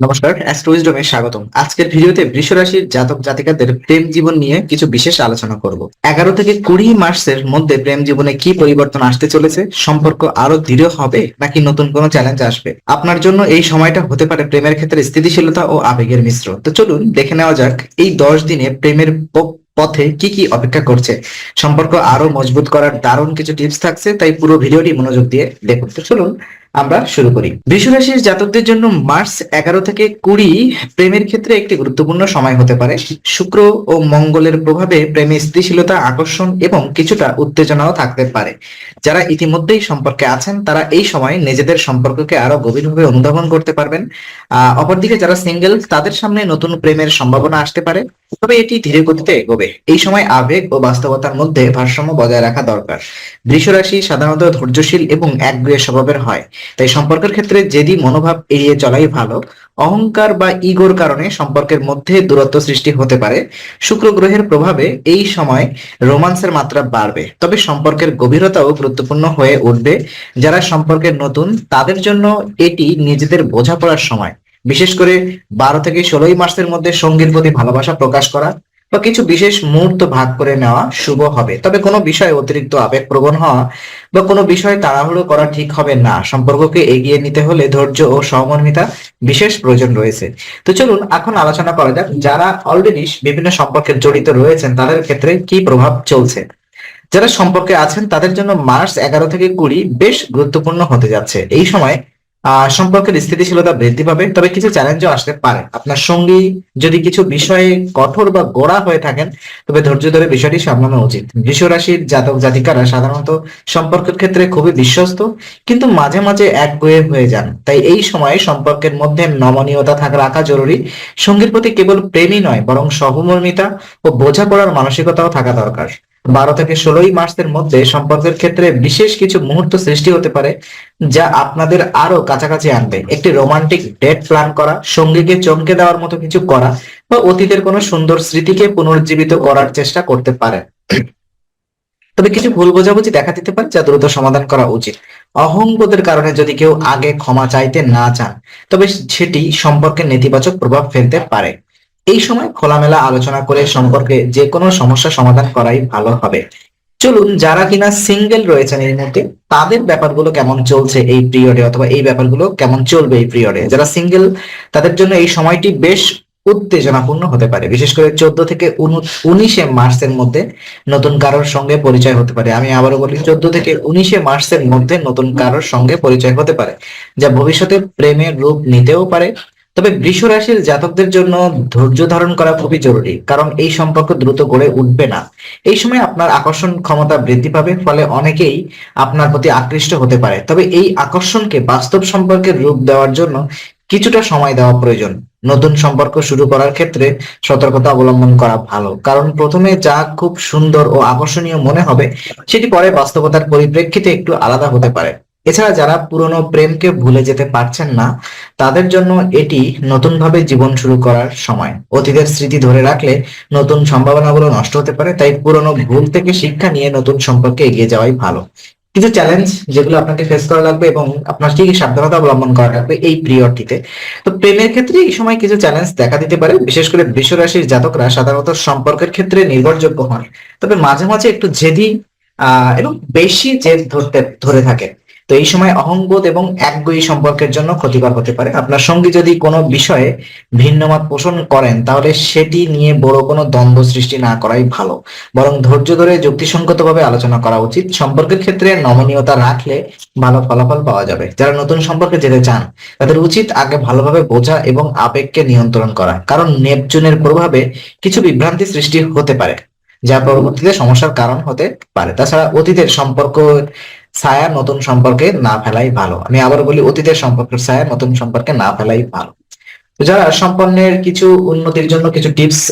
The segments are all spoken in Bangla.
নমস্কার, অ্যাস্ট্রোইজডমে স্বাগতম। আজকের ভিডিওতে বৃষ রাশির জাতক জাতিকাদের প্রেম জীবন নিয়ে কিছু বিশেষ আলোচনা করব। এগারো থেকে কুড়ি মাসের মধ্যে প্রেম জীবনে কি পরিবর্তন আসতে চলেছে, সম্পর্ক আরও দৃঢ় হবে, নাকি নতুন কোনো চ্যালেঞ্জ আসবে? আপনার জন্য এই সময়টা হতে পারে প্রেমের ক্ষেত্রে স্থিতিশীলতা ও আবেগের মিশ্র তো চলুন দেখে নেওয়া যাক, এই দশ দিনে প্রেমের পথে কি কি অপেক্ষা করছে? সম্পর্ক আরও মজবুত করার দারুণ কিছু টিপস থাকছে, তাই পুরো ভিডিওটি মনোযোগ দিয়ে দেখুন। তো চলুন আমরা শুরু করি। বৃষরাশির জাতকদের জন্য মার্চ এগারো থেকে কুড়ি প্রেমের ক্ষেত্রে একটি গুরুত্বপূর্ণ সময় হতে পারে। শুক্র ও মঙ্গলের প্রভাবে প্রেমে স্থিতিশীলতা, আকর্ষণ এবং কিছুটা উত্তেজনাও থাকতে পারে। যারা ইতিমধ্যেই সম্পর্কে আছেন, তারা এই সময় নিজেদের সম্পর্ককে আরও গভীরভাবে অনুধাবন করতে পারবেন। অপরদিকে যারা সিঙ্গেল, তাদের সামনে নতুন প্রেমের সম্ভাবনা আসতে পারে। তবে এটি ধীরে গতিতে এগোবে। এই সময় আবেগ ও বাস্তবতার মধ্যে ভারসাম্য বজায় রাখা দরকার। বৃষরাশি সাধারণত ধৈর্যশীল এবং একগুয়ে স্বভাবের হয়। তাই সম্পর্কের ক্ষেত্রে জেদি মনোভাব এড়িয়ে চলাই ভালো, অহংকার বা ইগোর কারণে সম্পর্কের মধ্যে দূরত্ব সৃষ্টি হতে পারে। শুক্র গ্রহের প্রভাবে এই সময় রোমান্সের মাত্রা বাড়বে, তবে সম্পর্কের গভীরতাও গুরুত্বপূর্ণ হয়ে উঠবে। যারা সম্পর্কের নতুন, তাদের জন্য এটি নিজেদের বোঝাপড়ার সময়। বিশেষ করে বারো থেকে ষোলোই মাসের মধ্যে সঙ্গীর প্রতি ভালোবাসা প্রকাশ করা বা কিছু বিশেষ মুহূর্ত ভাগ করে নেওয়া শুভ হবে। তবে কোনো বিষয়ে অতিরিক্ত আবেগ প্রবণ হওয়া বা কোনো বিষয়ে তাড়াহুড়ো করা ঠিক হবে না। সম্পর্ককে এগিয়ে নিতে হলে ধৈর্য ও সহমর্মিতা বিশেষ প্রয়োজন রয়েছে। তো চলুন এখন আলোচনা করা যাক যারা অলরেডি বিভিন্ন সম্পর্কে জড়িত রয়েছেন, তাদের ক্ষেত্রে কি প্রভাব চলছে? যারা সম্পর্কে আছেন, তাদের জন্য মার্চ এগারো থেকে কুড়ি বেশ গুরুত্বপূর্ণ হতে যাচ্ছে। এই সময় সম্পর্কের স্থিতিশীলতা বৃদ্ধি পাবে, তবে কিছু চ্যালেঞ্জও আসতে পারে। আপনার সঙ্গী যদি কিছু বিষয়ে কঠোর বা গোড়া হয়ে থাকেন, তবে ধৈর্য ধরে বিষয়টি সামলানো উচিত। বৃষ রাশির জাতক জাতিকারা সাধারণত সম্পর্কের ক্ষেত্রে খুবই বিশ্বস্ত, কিন্তু মাঝে মাঝে এক একগুয়ে হয়ে যান। তাই এই সময়ে সম্পর্কের মধ্যে নমনীয়তা থাকা, রাখা জরুরি। সঙ্গীর প্রতি কেবল প্রেমই নয়, বরং সহমর্মিতা ও বোঝাপড়ার মানসিকতাও থাকা দরকার। বারো থেকে ষোলোই মাসের মধ্যে সম্পর্কের ক্ষেত্রে বিশেষ কিছু মুহূর্ত সৃষ্টি হতে পারে, যা আপনাদের আরও কাছাকাছি আনবে। একটি রোমান্টিক ডেট প্ল্যান করা, সঙ্গীকে চমকে দেওয়ার মতো কিছু করা, বা অতীতের কোনো সুন্দর স্মৃতিকে পুনর্জীবিত করার চেষ্টা করতে পারে। তবে কিছু ভুল বোঝাবুঝি দেখা দিতে পারে, যা দ্রুত সমাধান করা উচিত। অহংবোধের কারণে যদি কেউ আগে ক্ষমা চাইতে না চান, তবে সেটি সম্পর্কে নেতিবাচক প্রভাব ফেলতে পারে। এই সময় খোলামেলা আলোচনা করে সম্পর্কে যে কোনো সমস্যা সমাধান করাই ভালো হবে। চলুন, যারা কিনা সিঙ্গেল রয়েছেন এই মুহূর্তে, তাদের ব্যাপারগুলো কেমন চলছে এই পিরিয়ডে অথবা এই ব্যাপারগুলো কেমন চলবে এই পিরিয়ডে যারা সিঙ্গেল তাদের জন্য এই সময়টি বেশ উত্তেজনাপূর্ণ হতে পারে। বিশেষ করে চোদ্দ থেকে উনিশে মার্চের মধ্যে নতুন কারোর সঙ্গে পরিচয় হতে পারে। আমি আবারও বলি, চোদ্দ থেকে উনিশে মার্চের মধ্যে নতুন কারোর সঙ্গে পরিচয় হতে পারে, যা ভবিষ্যতে প্রেমের রূপ নিতেও পারে তবে বৃষ রাশির জাতকদের জন্য ধৈর্য ধারণ করা খুবই জরুরি, কারণ এই সম্পর্ক দ্রুত গড়ে উঠবে না। এই সময় আপনার আকর্ষণ ক্ষমতা বৃদ্ধি পাবে, ফলে অনেকেই আপনার প্রতি আকৃষ্ট হতে পারে। তবে এই আকর্ষণকে বাস্তব সম্পর্কের রূপ দেওয়ার জন্য কিছুটা সময় দেওয়া প্রয়োজন। নতুন সম্পর্ক শুরু করার ক্ষেত্রে সতর্কতা অবলম্বন করা ভালো, কারণ প্রথমে যা খুব সুন্দর ও আকর্ষণীয় মনে হবে, সেটি পরে বাস্তবতার পরিপ্রেক্ষিতে একটু আলাদা হতে পারে। এছাড়া যারা পুরনো প্রেমকে ভুলে যেতে পারছেন না, তাদের জন্য এটি নতুনভাবে জীবন শুরু করার সময়। অতীতের স্মৃতি ধরে রাখলে নতুন সম্ভাবনাগুলো নষ্ট হতে পারে, তাই পুরনো ভুল থেকে শিক্ষা নিয়ে নতুন সম্পর্কে এগিয়ে যাওয়াই ভালো। কিছু চ্যালেঞ্জ যেগুলো আপনাকে ফেস করা লাগবে এবং আপনার কি কি সাবধানতা অবলম্বন করা লাগবে এই পিরিয়ডটিতে তো প্রেমের ক্ষেত্রে এই সময় কিছু চ্যালেঞ্জ দেখা দিতে পারে, বিশেষ করে বৃষ রাশির জাতকরা সাধারণত সম্পর্কের ক্ষেত্রে নির্ভরযোগ্য হন। তবে মাঝে মাঝে একটু জেদি, আহ, এবং বেশি জেদ ধরতে, ধরে থাকে। তো এই সময় অহংবোধ এবং একগুই সম্পর্কের জন্য ক্ষতিকর হতে পারে। আপনার সঙ্গী যদি কোনো বিষয়ে ভিন্ন মত পোষণ করেন, তাহলে সেটি নিয়ে বড় কোনো দ্বন্দ্ব সৃষ্টি না করাই ভালো। বরং ধৈর্য ধরে যুক্তিসঙ্গতভাবে আলোচনা করা উচিত। সম্পর্কের ক্ষেত্রে নমনীয়তা রাখলে ভালো ফলাফল পাওয়া যাবে। যারা নতুন সম্পর্কে যেতে চান, তাদের উচিত আগে ভালোভাবে বোঝা এবং আবেগকে নিয়ন্ত্রণ করা। কারণ নেপচুনের প্রভাবে কিছু বিভ্রান্তি সৃষ্টি হতে পারে, যা পরবর্তীতে সমস্যার কারণ হতে পারে। তাছাড়া অতীতের সম্পর্ক ছায়া নতুন সম্পর্কে না ফেলাই ভালো। আমি আবার বলি, অতীতের সম্পর্কের ছায়া নতুন সম্পর্কে না ফেলাই ভালো। যারা সম্পন্নের কিছু উন্নতির জন্য কিছু টিপস,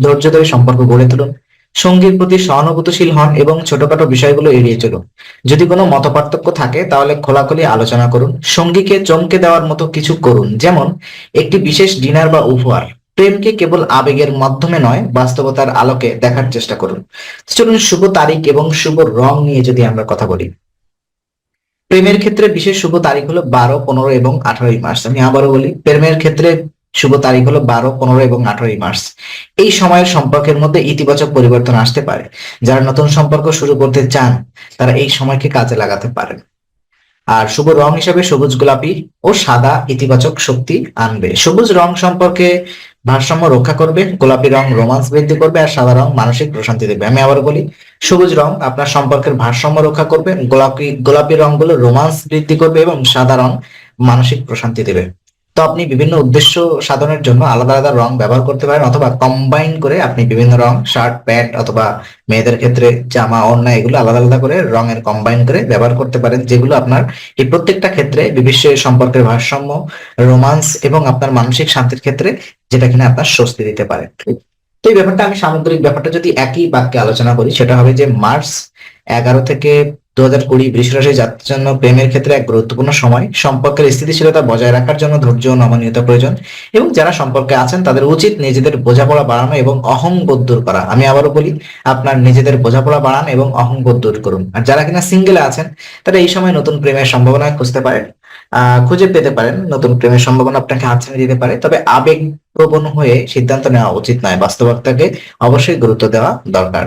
ধৈর্য ধরে সম্পর্ক গড়ে তুলুন, সঙ্গীর প্রতি সহানুভূতিশীল হন এবং ছোটখাটো বিষয়গুলো এড়িয়ে চলুন। যদি কোনো মতপার্থক্য থাকে, তাহলে খোলাখুলি আলোচনা করুন, সঙ্গীকে চমকে দেওয়ার মতো কিছু করুন। যেমন, একটি বিশেষ ডিনার বা উপহার। প্রেমকে কেবল আবেগের মাধ্যমে নয়, বাস্তবতার আলোকে দেখার চেষ্টা করুন। চলুন শুভ তারিখ এবং শুভ রং নিয়ে যদি আমরা কথা বলি। প্রেমের ক্ষেত্রে বিশেষ শুভ তারিখ হলো বারো, পনেরো এবং আঠারোই মার্চ। আমি আবারও বলি, প্রেমের ক্ষেত্রে শুভ তারিখ হলো বারো, পনেরো এবং আঠারোই মার্চ। এই সময়ের সম্পর্কের মধ্যে ইতিবাচক পরিবর্তন আসতে পারে। যারা নতুন সম্পর্ক শুরু করতে চান, তারা এই সময়কে কাজে লাগাতে পারেন। আর শুভ রং হিসেবে সবুজ গোলাপি ও সাদা ইতিবাচক শক্তি আনবে। সবুজ রং সম্পর্কে ভারসাম্য রক্ষা করবে, গোলাপি রং রোমান্স বৃদ্ধি করবে আর সাদা রং মানসিক প্রশান্তি দেবে। আমি আবার বলি সবুজ রং আপনার সম্পর্কের ভারসাম্য রক্ষা করবে, গোলাপি গোলাপি রংগুলো রোমান্স বৃদ্ধি করবে এবং সাদা রং মানসিক প্রশান্তি দেবে। তো আপনি বিভিন্ন উদ্দেশ্য সাধনের জন্য আলাদা আলাদা রং ব্যবহার করতে পারেন অথবা কম্বাইন করে আপনি বিভিন্ন রং শার্ট প্যান্ট অথবা মেয়েদের ক্ষেত্রে জামা, ওড়না এগুলো আলাদা আলাদা করে রঙের কম্বাইন করে ব্যবহার করতে পারেন, যেগুলো আপনার এই প্রত্যেকটা ক্ষেত্রে বিবিশ্ব সম্পর্কের ভারসাম্য, রোমান্স এবং আপনার মানসিক শান্তির ক্ষেত্রে যেটা কিনা আপনার স্বস্তি দিতে পারে। তো এই ব্যাপারটা আমি সামগ্রিক ব্যাপারটা যদি একই বাক্যে আলোচনা করি, সেটা হবে যে মার্চ এগারো থেকে দু হাজার কুড়ি বৃষরাশি যাত্রার জন্য প্রেমের ক্ষেত্রে এক গুরুত্বপূর্ণ সময়। সম্পর্কের স্থিতিশীলতা বজায় রাখার জন্য ধৈর্য নমনীয়তা প্রয়োজন এবং যারা সম্পর্কে আছেন, তাদের উচিত নিজেদের বোঝাপড়া বাড়ানো এবং অহংবোধ দূর করা। আমি আবারও বলি, আপনার নিজেদের বোঝাপড়া বাড়ান এবং অহংবোধ দূর করুন। আর যারা কিনা সিঙ্গেলে আছেন, তারা এই সময় নতুন প্রেমের সম্ভাবনা খুঁজতে পারেন। খুঁজে পেতে পারেন। নতুন প্রেমের সম্ভাবনা আপনাকে হাত ছেড়ে দিতে পারে। তবে আবেগ প্রবণ হয়ে সিদ্ধান্ত নেওয়া উচিত নয়। বাস্তবতাকে অবশ্যই গুরুত্ব দেওয়া দরকার।